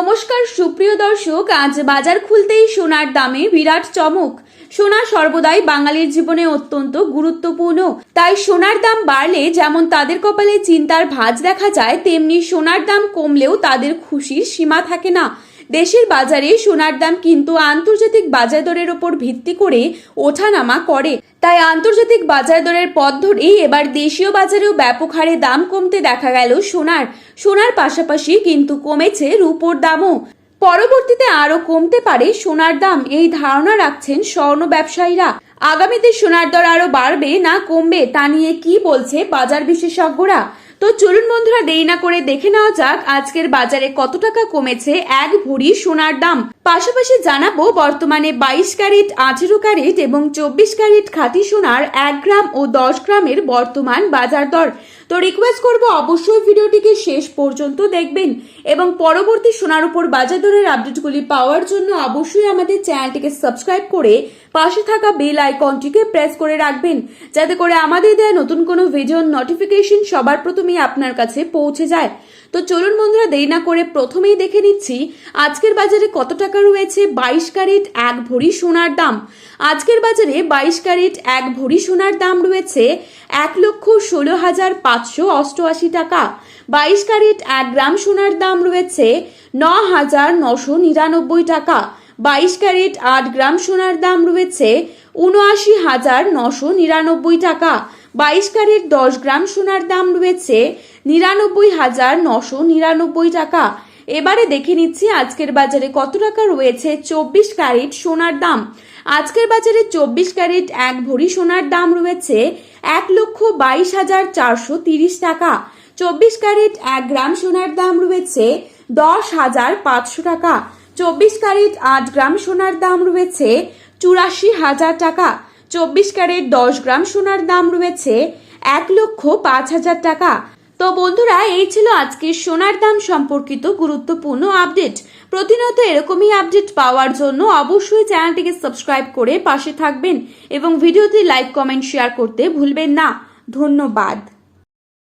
নমস্কার, সুপ্রিয় দর্শক, আজ বাজার খুলতেই সোনার দামে বিরাট চমক। সোনা সর্বদাই বাঙালির জীবনে অত্যন্ত গুরুত্বপূর্ণ। তাই সোনার দাম বাড়লে যেমন তাদের কপালে চিন্তার ভাঁজ দেখা যায়, তেমনি সোনার দাম কমলেও তাদের খুশির সীমা থাকে না। দেশের বাজারে সোনার দাম কিন্তু আন্তর্জাতিক বাজার দরের ওপর ভিত্তি করে ওঠানামা করে। তাই আন্তর্জাতিক বাজার দরের পথ ধরেই এবার দেশীয় বাজারেও ব্যাপক হারে দাম কমতে দেখা গেল সোনার। সোনার পাশাপাশি কিন্তু কমেছে রূপোর দামও। পরবর্তীতে আরও কমতে পারে সোনার দাম, এই ধারণা রাখছেন স্বর্ণ ব্যবসায়ীরা। আগামীতে সোনার দর আরও বাড়বে না কমবে, তা নিয়ে কি বলছে বাজার বিশেষজ্ঞরা? তো চলুন বন্ধুরা দেরি না করে দেখে নেওয়া যাক আজকের বাজারে কত টাকা কমেছে, এক ভরি সোনার দাম। পাশাপাশি জানাব, বর্তমানে বাইশ ক্যারেট, আঠেরো ক্যারেট এবং চব্বিশ ক্যারেট খাঁটি সোনার এক গ্রাম ও দশ গ্রামের বর্তমান বাজার দর। তো রিকোয়েস্ট করব, অবশ্যই ভিডিওটিকে শেষ পর্যন্ত দেখবেন এবং পরবর্তী সোনার উপর বাজার দরের আপডেটগুলি পাওয়ার জন্য অবশ্যই আমাদের চ্যানেলটিকে সাবস্ক্রাইব করে পাশে থাকা বেল আইকনটিকে প্রেস করে রাখবেন, যাতে করে আমাদের দেওয়া নতুন কোনো ভিডিওর নোটিফিকেশন সবার প্রথমেই আপনার কাছে পৌঁছে যায়। তো চলুন বন্ধুরা, দেরি না করে প্রথমেই দেখে নিচ্ছি, আজকের বাজারে কত টাকা রয়েছে বাইশ ক্যারেট, এক ভরি সোনার দাম। আজকের বাজারে বাইশ ক্যারেট, এক ভরি সোনার দাম রয়েছে এক লক্ষ ষোলো হাজার পাঁচশো অষ্টআশি টাকা। বাইশ ক্যারেট, এক গ্রাম সোনার দাম রয়েছে ন হাজার নশো নিরানব্বই টাকা। বাইশ ক্যারেট, আট গ্রাম সোনার দাম রয়েছে উনআশি হাজার নশো নিরানব্বই টাকা। বাইশ ক্যারেট, দশ গ্রাম সোনার দাম রয়েছে নিরানব্বই হাজার নশো নিরানব্বই টাকা। এবারে দেখে নিচ্ছি আজকের বাজারে কত টাকা রয়েছে। চব্বিশ ক্যারেট সোনার দাম। আজকের বাজারে চব্বিশ ক্যারেট এক ভরি সোনার দাম রয়েছে এক লক্ষ বাইশ হাজার চারশো তিরিশ টাকা। চব্বিশ ক্যারেট এক গ্রাম সোনার দাম রয়েছে দশ হাজার পাঁচশো টাকা। চব্বিশ ক্যারেট আট গ্রাম সোনার দাম রয়েছে চুরাশি হাজার টাকা। চব্বিশ ক্যারেট দশ গ্রাম সোনার দাম রয়েছে এক লক্ষ পাঁচ হাজার টাকা। তো বন্ধুরা, এই ছিল আজকের সোনার দাম সম্পর্কিত গুরুত্বপূর্ণ আপডেট। প্রতিনিয়ত এরকমই আপডেট পাওয়ার জন্য অবশ্যই চ্যানেলটিকে সাবস্ক্রাইব করে পাশে থাকবেন এবং ভিডিওটি লাইক, কমেন্ট, শেয়ার করতে ভুলবেন না। ধন্যবাদ।